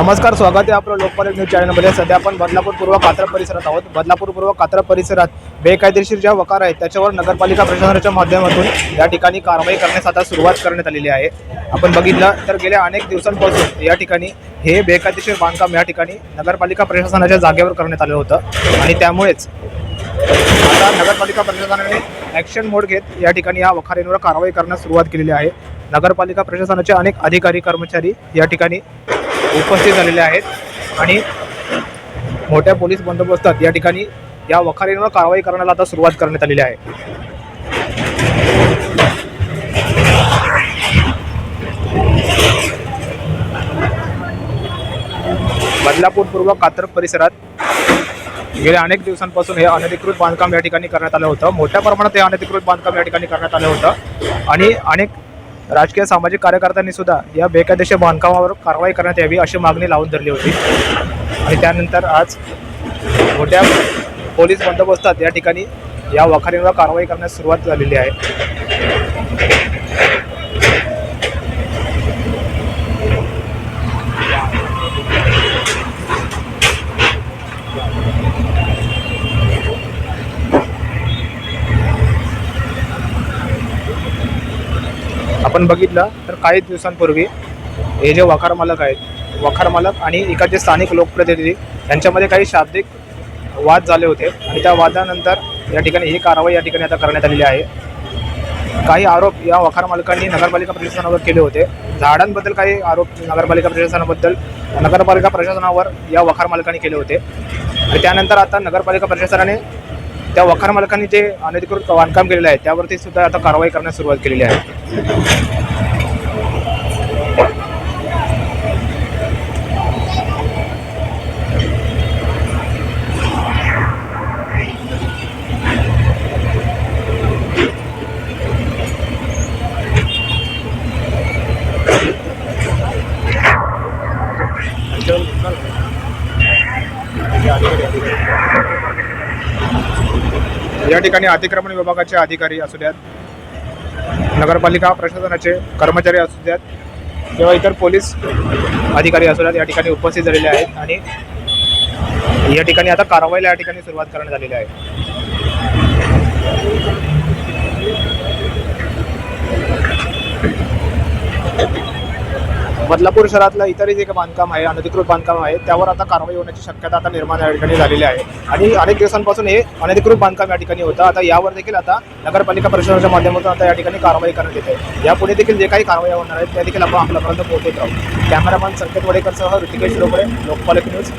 नमस्कार स्वागत आहे आपलं लोकपाल न्यूज चॅनलमध्ये. सध्या आपण बदलापूर पूर्व कात्र परिसरात आहोत. बदलापूर पूर्व कात्र परिसरात बेकायदेशीर ज्या वकार आहेत त्याच्यावर नगरपालिका प्रशासनाच्या माध्यमातून या ठिकाणी कारवाई करण्यास आता सुरुवात करण्यात आलेली आहे. आपण बघितलं तर गेल्या अनेक दिवसांपासून या ठिकाणी हे बेकायदेशीर बांधकाम या ठिकाणी नगरपालिका प्रशासनाच्या जागेवर करण्यात आलं होतं. आणि त्यामुळेच आता नगरपालिका प्रशासनाने ॲक्शन मोड घेत या ठिकाणी या वखारींवर कारवाई करण्यास सुरुवात केलेली आहे. नगरपालिका प्रशासनाचे अनेक अधिकारी कर्मचारी या ठिकाणी उपस्थित झालेले आहेत. आणि मोठ्या पोलीस बंदोबस्तात या ठिकाणी या वखारींवर कारवाई करण्याला आता सुरुवात करण्यात आलेली आहे. बदलापूर पूर्व कातर परिसरात गेल्या अनेक दिवसांपासून हे अनधिकृत बांधकाम या ठिकाणी करण्यात आलं होतं. मोठ्या प्रमाणात हे अनधिकृत बांधकाम या ठिकाणी करण्यात आलं होतं. आणि अनेक राजकीय सामाजिक कार्यकर्त्यांनी सुद्धा या बेकायदेशीर बांधकामावर कारवाई करण्यात यावी अशी मागणी लावून धरली होती. आणि त्यानंतर आज मोठ्या पोलीस बंदोबस्तात या ठिकाणी या वखारींवर कारवाई करण्यास सुरुवात झालेली आहे. आपण बघितलं तर काही दिवसांपूर्वी हे जे वखार मालक आहेत वखार मालक आणि इकडचे स्थानिक लोकप्रतिनिधी यांच्यामध्ये काही शाब्दिक वाद झाले होते आणि त्या वादानंतर या ठिकाणी ही कारवाई या ठिकाणी आता करण्यात आलेली आहे. काही आरोप या वखार मालकांनी नगरपालिका प्रशासनावर केले होते. झाडांबद्दल काही आरोप नगरपालिका प्रशासनाबद्दल नगरपालिका प्रशासनावर या वखार मालकांनी केले होते. आणि त्यानंतर आता नगरपालिका प्रशासनाने त्या वखार मालकांनी जे अनधिकृत बांधकाम केलेलं आहे. त्यावरती सुद्धा आता कारवाई करण्यास सुरुवात केलेली आहे. या ठिकाणी अतिक्रमण विभागाचे अधिकारी असू द्यात नगरपालिका प्रशासनाचे कर्मचारी असू द्यात किंवा इतर पोलीस अधिकारी असू द्यात या ठिकाणी उपस्थित झालेले आहेत आणि या ठिकाणी आता कारवाईला या ठिकाणी सुरुवात करण्यात आलेली आहे. बदलापूर शहरातलं इतरही जे बांधकाम आहे अनधिकृत बांधकाम आहे त्यावर आता कारवाई होण्याची शक्यता आता निर्माण या ठिकाणी झालेली आहे. आणि अनेक दिवसांपासून हे अनधिकृत बांधकाम या ठिकाणी होतं. आता यावर देखील आता नगरपालिका परिषदेच्या माध्यमातून आता या ठिकाणी कारवाई करण्यात येते. यापुढे देखील जे काही कारवाई होणार आहेत त्या देखील आपण आपल्यापर्यंत पोहोचत राहू. कॅमेरामॅन संकेत वडेकरसह ऋतिकेश रोकडे लोकपाल न्यूज